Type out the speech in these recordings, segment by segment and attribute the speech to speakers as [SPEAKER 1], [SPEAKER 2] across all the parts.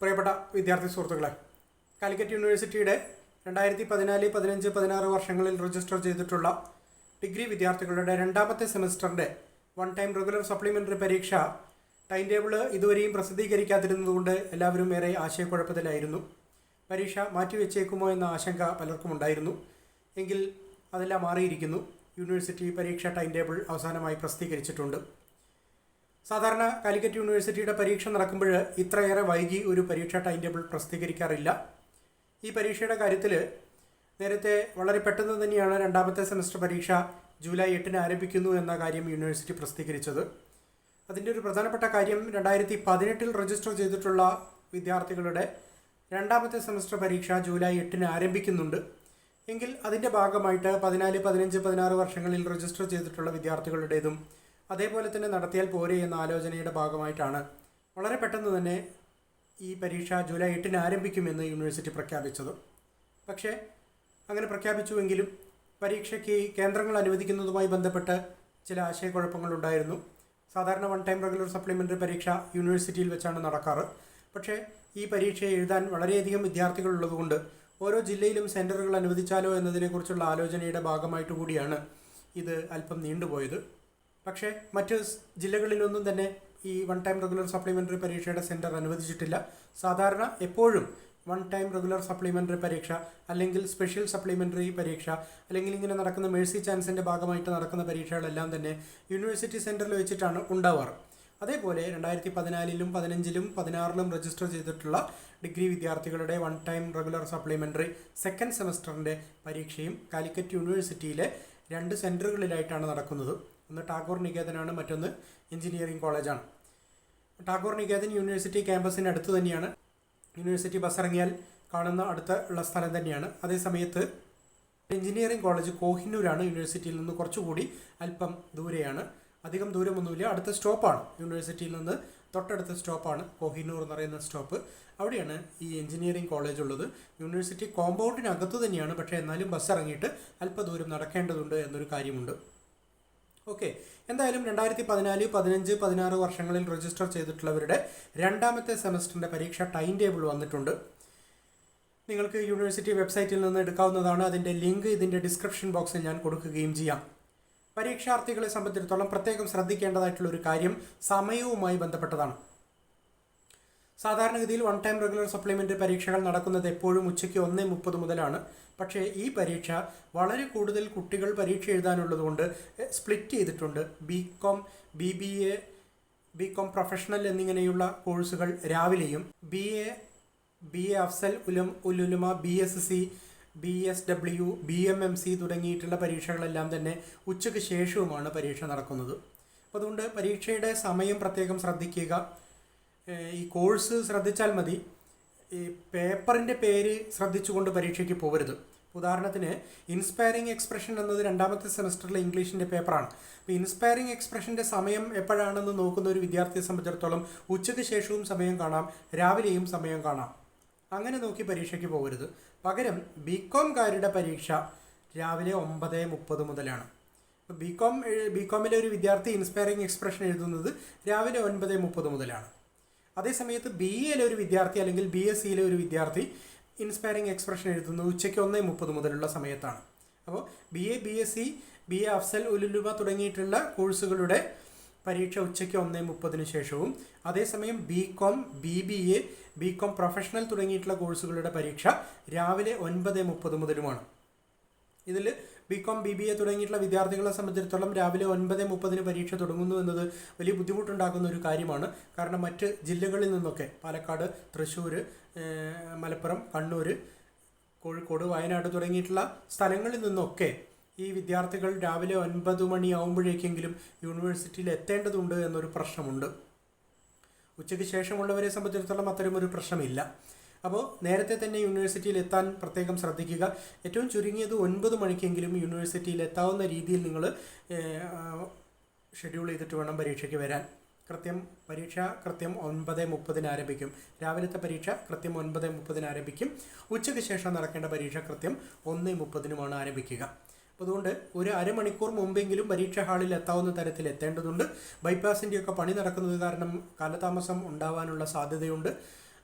[SPEAKER 1] പ്രിയപ്പെട്ട വിദ്യാർത്ഥി സുഹൃത്തുക്കളെ കാലിക്കറ്റ് യൂണിവേഴ്സിറ്റിയുടെ രണ്ടായിരത്തി പതിനാല് പതിനഞ്ച് പതിനാറ് വർഷങ്ങളിൽ രജിസ്റ്റർ ചെയ്തിട്ടുള്ള ഡിഗ്രി വിദ്യാർത്ഥികളുടെ രണ്ടാമത്തെ സെമസ്റ്ററിന്റെ വൺ ടൈം റെഗുലർ സപ്ലിമെന്ററി പരീക്ഷ ടൈം ടേബിൾ ഇതുവരെയും പ്രസിദ്ധീകരിക്കാതിരുന്നതുകൊണ്ട് എല്ലാവരും ഏറെ ആശയക്കുഴപ്പത്തിലായിരുന്നു. പരീക്ഷ മാറ്റിവെച്ചേക്കുമോ എന്ന ആശങ്ക പലർക്കും ഉണ്ടായിരുന്നു. എങ്കിൽ അതെല്ലാം മാറിയിരിക്കുന്നു. യൂണിവേഴ്സിറ്റി പരീക്ഷ ടൈം ടേബിൾ അവസാനമായി പ്രസിദ്ധീകരിച്ചിട്ടുണ്ട്. സാധാരണ കാലിക്കറ്റ് യൂണിവേഴ്സിറ്റിയുടെ പരീക്ഷ നടക്കുമ്പോൾ ഇത്രയേറെ വൈകി ഒരു പരീക്ഷ ടൈം ടേബിൾ പ്രസിദ്ധീകരിക്കാറില്ല. ഈ പരീക്ഷയുടെ കാര്യത്തിൽ നേരത്തെ വളരെ പെട്ടെന്ന് തന്നെയാണ് രണ്ടാമത്തെ സെമസ്റ്റർ പരീക്ഷ ജൂലൈ എട്ടിന് ആരംഭിക്കുന്നു എന്ന കാര്യം യൂണിവേഴ്സിറ്റി പ്രസിദ്ധീകരിച്ചത്. അതിന്റെ ഒരു പ്രധാനപ്പെട്ട കാര്യം രണ്ടായിരത്തി പതിനെട്ടിൽ രജിസ്റ്റർ ചെയ്തിട്ടുള്ള വിദ്യാർത്ഥികളുടെ രണ്ടാമത്തെ സെമസ്റ്റർ പരീക്ഷ ജൂലൈ എട്ടിന് ആരംഭിക്കുന്നുണ്ട്. എങ്കിൽ അതിന്റെ ഭാഗമായിട്ട് പതിനാല് പതിനഞ്ച് പതിനാറ് വർഷങ്ങളിൽ രജിസ്റ്റർ ചെയ്തിട്ടുള്ള വിദ്യാർത്ഥികളുടേതും അതേപോലെ തന്നെ നടത്തിയാൽ പോരെ എന്ന ആലോചനയുടെ ഭാഗമായിട്ടാണ്. വളരെ പെട്ടെന്ന് തന്നെ ഈ പരീക്ഷ ജൂലൈ എട്ടിന് ആരംഭിക്കുമെന്ന് യൂണിവേഴ്സിറ്റി പ്രഖ്യാപിച്ചത്. പക്ഷേ അങ്ങനെ പ്രഖ്യാപിച്ചുവെങ്കിലും പരീക്ഷയ്ക്ക് കേന്ദ്രങ്ങൾ അനുവദിക്കുന്നതുമായി ബന്ധപ്പെട്ട് ചില ആശയക്കുഴപ്പങ്ങളുണ്ടായിരുന്നു. സാധാരണ വൺ ടൈം റെഗുലർ സപ്ലിമെന്ററി പരീക്ഷ യൂണിവേഴ്സിറ്റിയിൽ വെച്ചാണ് നടക്കാറ്. പക്ഷേ ഈ പരീക്ഷ എഴുതാൻ വളരെയധികം വിദ്യാർത്ഥികൾ ഉള്ളതുകൊണ്ട് ഓരോ ജില്ലയിലും സെന്ററുകൾ അനുവദിച്ചാലോ എന്നതിനെക്കുറിച്ചുള്ള ആലോചനയുടെ ഭാഗമായിട്ട് കൂടിയാണ് ഇത് അല്പം നീണ്ടുപോയത്. പക്ഷേ മറ്റ് ജില്ലകളിലൊന്നും തന്നെ ഈ വൺ ടൈം റെഗുലർ സപ്ലിമെന്ററി പരീക്ഷയുടെ സെന്റർ അനുവദിച്ചിട്ടില്ല. സാധാരണ എപ്പോഴും വൺ ടൈം റെഗുലർ സപ്ലിമെന്ററി പരീക്ഷ അല്ലെങ്കിൽ സ്പെഷ്യൽ സപ്ലിമെന്ററി പരീക്ഷ അല്ലെങ്കിൽ ഇങ്ങനെ നടക്കുന്ന മേഴ്സി ചാൻസിന്റെ ഭാഗമായിട്ട് നടക്കുന്ന പരീക്ഷകളെല്ലാം തന്നെ യൂണിവേഴ്സിറ്റി സെന്ററിൽ വെച്ചിട്ടാണ് ഉണ്ടാവാറ്. അതേപോലെ രണ്ടായിരത്തി പതിനാലിലും പതിനഞ്ചിലും പതിനാറിലും രജിസ്റ്റർ ചെയ്തിട്ടുള്ള ഡിഗ്രി വിദ്യാർത്ഥികളുടെ one time regular supplementary second സെമസ്റ്ററിന്റെ പരീക്ഷയും കാലിക്കറ്റ് യൂണിവേഴ്സിറ്റിയിലെ രണ്ട് സെന്ററുകളിലായിട്ടാണ് നടക്കുന്നത്. ഒന്ന് ടാഗോർ നികേതനാണ് മറ്റൊന്ന് എഞ്ചിനീയറിംഗ് കോളേജാണ്. ടാഗോർ നികേതൻ യൂണിവേഴ്സിറ്റി ക്യാമ്പസിന് അടുത്ത് തന്നെയാണ്. യൂണിവേഴ്സിറ്റി ബസ് ഇറങ്ങിയാൽ കാണുന്ന അടുത്ത ഉള്ള സ്ഥലം തന്നെയാണ്. അതേസമയത്ത് എഞ്ചിനീയറിംഗ് കോളേജ് കോഹിന്നൂരാണ് യൂണിവേഴ്സിറ്റിയിൽ നിന്ന് കുറച്ചുകൂടി അല്പം ദൂരെയാണ്. അധികം ദൂരമൊന്നുമില്ല. അടുത്ത സ്റ്റോപ്പാണ്. യൂണിവേഴ്സിറ്റിയിൽ നിന്ന് തൊട്ടടുത്ത സ്റ്റോപ്പാണ് കോഹിന്നൂർ എന്ന് പറയുന്ന സ്റ്റോപ്പ്. അവിടെയാണ് ഈ എഞ്ചിനീയറിംഗ് കോളേജ് ഉള്ളത്. യൂണിവേഴ്സിറ്റി കോമ്പൗണ്ടിനകത്ത് തന്നെയാണ്. പക്ഷേ എന്നാലും ബസ് ഇറങ്ങിയിട്ട് അല്പദൂരം നടക്കേണ്ടതുണ്ട് എന്നൊരു കാര്യമുണ്ട്. ഓക്കെ എന്തായാലും രണ്ടായിരത്തി പതിനാല് പതിനഞ്ച് പതിനാറ് വർഷങ്ങളിൽ രജിസ്റ്റർ ചെയ്തിട്ടുള്ളവരുടെ രണ്ടാമത്തെ സെമസ്റ്ററിന്റെ പരീക്ഷ ടൈം ടേബിൾ വന്നിട്ടുണ്ട്. നിങ്ങൾക്ക് യൂണിവേഴ്സിറ്റി വെബ്സൈറ്റിൽ നിന്ന് എടുക്കാവുന്നതാണ്. അതിന്റെ ലിങ്ക് ഇതിന്റെ ഡിസ്ക്രിപ്ഷൻ ബോക്സിൽ ഞാൻ കൊടുക്കുകയും ചെയ്യാം. പരീക്ഷാർത്ഥികളെ സംബന്ധിച്ചിടത്തോളം പ്രത്യേകം ശ്രദ്ധിക്കേണ്ടതായിട്ടുള്ള ഒരു കാര്യം സമയവുമായി ബന്ധപ്പെട്ടതാണ്. സാധാരണഗതിയിൽ വൺ ടൈം റെഗുലർ സപ്ലിമെന്ററി പരീക്ഷകൾ നടക്കുന്നത് എപ്പോഴും ഉച്ചയ്ക്ക് ഒന്ന് മുപ്പത് മുതലാണ്. പക്ഷേ ഈ പരീക്ഷ വളരെ കൂടുതൽ കുട്ടികൾ പരീക്ഷ എഴുതാനുള്ളതുകൊണ്ട് സ്പ്ലിറ്റ് ചെയ്തിട്ടുണ്ട്. B Com B B A B Com professional എന്നിങ്ങനെയുള്ള കോഴ്സുകൾ രാവിലെയും B A B A Afsal Ulum ഉലുലുമ B S C B S W B M M C തുടങ്ങിയിട്ടുള്ള പരീക്ഷകളെല്ലാം തന്നെ ഉച്ചയ്ക്ക് ശേഷവുമാണ് പരീക്ഷ നടക്കുന്നത്. അതുകൊണ്ട് പരീക്ഷയുടെ സമയം പ്രത്യേകം ശ്രദ്ധിക്കുക. ഈ കോഴ്സ് ശ്രദ്ധിച്ചാൽ മതി. ഈ പേപ്പറിന്റെ പേര് ശ്രദ്ധിച്ചുകൊണ്ട് പരീക്ഷയ്ക്ക് പോകരുത് ഉദാഹരണത്തിന് ഇൻസ്പയറിംഗ് എക്സ്പ്രഷൻ എന്നത് രണ്ടാമത്തെ സെമസ്റ്ററിലെ ഇംഗ്ലീഷിന്റെ പേപ്പറാണ്. അപ്പോൾ ഇൻസ്പയറിംഗ് എക്സ്പ്രഷന്റെ സമയം എപ്പോഴാണെന്ന് നോക്കുന്ന ഒരു വിദ്യാർത്ഥിയെ സംബന്ധിച്ചിടത്തോളം ഉച്ചയ്ക്ക് ശേഷവും സമയം കാണാം രാവിലെയും സമയം കാണാം. അങ്ങനെ നോക്കി പരീക്ഷയ്ക്ക് പോകരുത് പകരം ബി കോംകാരുടെ പരീക്ഷ രാവിലെ ഒമ്പത് മുപ്പത് മുതലാണ്. ബി കോം ബി കോമിലെ ഒരു വിദ്യാർത്ഥി ഇൻസ്പയറിംഗ് എക്സ്പ്രഷൻ എഴുതുന്നത് രാവിലെ ഒൻപത് മുപ്പത് മുതലാണ്. അതേസമയത്ത് ബി എയിലെ ഒരു വിദ്യാർത്ഥി അല്ലെങ്കിൽ ബി എസ് സിയിലെ ഒരു വിദ്യാർത്ഥി ഇൻസ്പയറിംഗ് എക്സ്പ്രഷൻ എഴുതുന്നത് ഉച്ചയ്ക്ക് ഒന്നേ മുപ്പത് മുതലുള്ള സമയത്താണ്. അപ്പോൾ B A B S C B A Afsal ഉലുലുബ തുടങ്ങിയിട്ടുള്ള കോഴ്സുകളുടെ പരീക്ഷ ഉച്ചയ്ക്ക് ഒന്നേ മുപ്പതിന് ശേഷവും അതേസമയം B Com B B A B Com professional തുടങ്ങിയിട്ടുള്ള കോഴ്സുകളുടെ പരീക്ഷ രാവിലെ ഒൻപത് മുപ്പത് മുതലുമാണ്. ഇതിൽ B Com B B A തുടങ്ങിയിട്ടുള്ള വിദ്യാർത്ഥികളെ സംബന്ധിച്ചിടത്തോളം രാവിലെ ഒൻപത് മുപ്പതിന് പരീക്ഷ തുടങ്ങുന്നു എന്നത് വലിയ ബുദ്ധിമുട്ടുണ്ടാക്കുന്ന ഒരു കാര്യമാണ്. കാരണം മറ്റ് ജില്ലകളിൽ നിന്നൊക്കെ പാലക്കാട് തൃശ്ശൂർ മലപ്പുറം കണ്ണൂർ കോഴിക്കോട് വയനാട് തുടങ്ങിയിട്ടുള്ള സ്ഥലങ്ങളിൽ നിന്നൊക്കെ ഈ വിദ്യാർത്ഥികൾ രാവിലെ ഒൻപത് മണിയാവുമ്പോഴേക്കെങ്കിലും യൂണിവേഴ്സിറ്റിയിൽ എത്തേണ്ടതുണ്ട് എന്നൊരു പ്രശ്നമുണ്ട്. ഉച്ചയ്ക്ക് ശേഷമുള്ളവരെ സംബന്ധിച്ചിടത്തോളം അത്തരമൊരു പ്രശ്നമില്ല. അപ്പോൾ നേരത്തെ തന്നെ യൂണിവേഴ്സിറ്റിയിൽ എത്താൻ പ്രത്യേകം ശ്രദ്ധിക്കുക. ഏറ്റവും ചുരുങ്ങിയത് ഒൻപത് മണിക്കെങ്കിലും യൂണിവേഴ്സിറ്റിയിൽ എത്താവുന്ന രീതിയിൽ നിങ്ങൾ ഷെഡ്യൂൾ ചെയ്തിട്ട് വേണം പരീക്ഷയ്ക്ക് വരാൻ. കൃത്യം പരീക്ഷ കൃത്യം ഒൻപത് മുപ്പതിന് ആരംഭിക്കും. രാവിലത്തെ പരീക്ഷ കൃത്യം ഒൻപത് മുപ്പതിന് ആരംഭിക്കും. ഉച്ചയ്ക്ക് ശേഷം നടക്കേണ്ട പരീക്ഷ കൃത്യം ഒന്ന് മുപ്പതിനുമാണ് ആരംഭിക്കുക. അപ്പോൾ അതുകൊണ്ട് ഒരു അരമണിക്കൂർ മുമ്പെങ്കിലും പരീക്ഷാ ഹാളിൽ എത്താവുന്ന തരത്തിൽ എത്തേണ്ടതുണ്ട്. ബൈപ്പാസിന്റെയൊക്കെ പണി നടക്കുന്നത് കാരണം കാലതാമസം ഉണ്ടാവാനുള്ള സാധ്യതയുണ്ട്.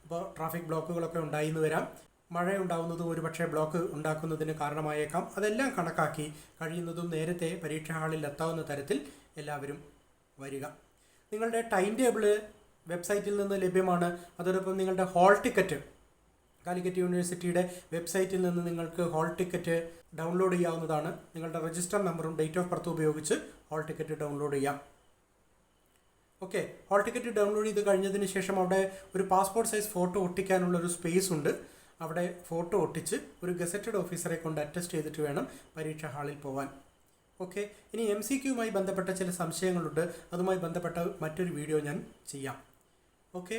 [SPEAKER 1] അപ്പോൾ ട്രാഫിക് ബ്ലോക്കുകളൊക്കെ ഉണ്ടായി എന്ന് വരാം. മഴ ഉണ്ടാവുന്നതും ഒരുപക്ഷെ ബ്ലോക്ക് ഉണ്ടാക്കുന്നതിന് കാരണമായേക്കാം. അതെല്ലാം കണക്കാക്കി കഴിയുന്നതും നേരത്തെ പരീക്ഷാ ഹാളിൽ എത്താവുന്ന തരത്തിൽ എല്ലാവരും വരിക. നിങ്ങളുടെ ടൈം ടേബിൾ വെബ്സൈറ്റിൽ നിന്ന് ലഭ്യമാണ്. അതോടൊപ്പം നിങ്ങളുടെ ഹോൾ ടിക്കറ്റ് കാലിക്കറ്റ് യൂണിവേഴ്സിറ്റിയുടെ വെബ്സൈറ്റിൽ നിന്ന് നിങ്ങൾക്ക് ഹോൾ ടിക്കറ്റ് ഡൗൺലോഡ് ചെയ്യാവുന്നതാണ്. നിങ്ങളുടെ രജിസ്റ്റർ നമ്പറും ഡേറ്റ് ഓഫ് ബർത്തും ഉപയോഗിച്ച് ഹോൾ ടിക്കറ്റ് ഡൗൺലോഡ് ചെയ്യാം. ഓക്കെ ഹോൾ ടിക്കറ്റ് ഡൗൺലോഡ് ചെയ്ത് കഴിഞ്ഞതിന് ശേഷം അവിടെ ഒരു പാസ്പോർട്ട് സൈസ് ഫോട്ടോ ഒട്ടിക്കാനുള്ള ഒരു സ്പേസ് ഉണ്ട്. അവിടെ ഫോട്ടോ ഒട്ടിച്ച് ഒരു ഗസറ്റഡ് ഓഫീസറെ കൊണ്ട് അറ്റസ്റ്റ് ചെയ്തിട്ട് വേണം പരീക്ഷാ ഹാളിൽ പോകാൻ ഓക്കെ ഇനി എം സി ക്യുമായി ബന്ധപ്പെട്ട ചില സംശയങ്ങളുണ്ട്. അതുമായി ബന്ധപ്പെട്ട മറ്റൊരു വീഡിയോ ഞാൻ ചെയ്യാം. ഓക്കെ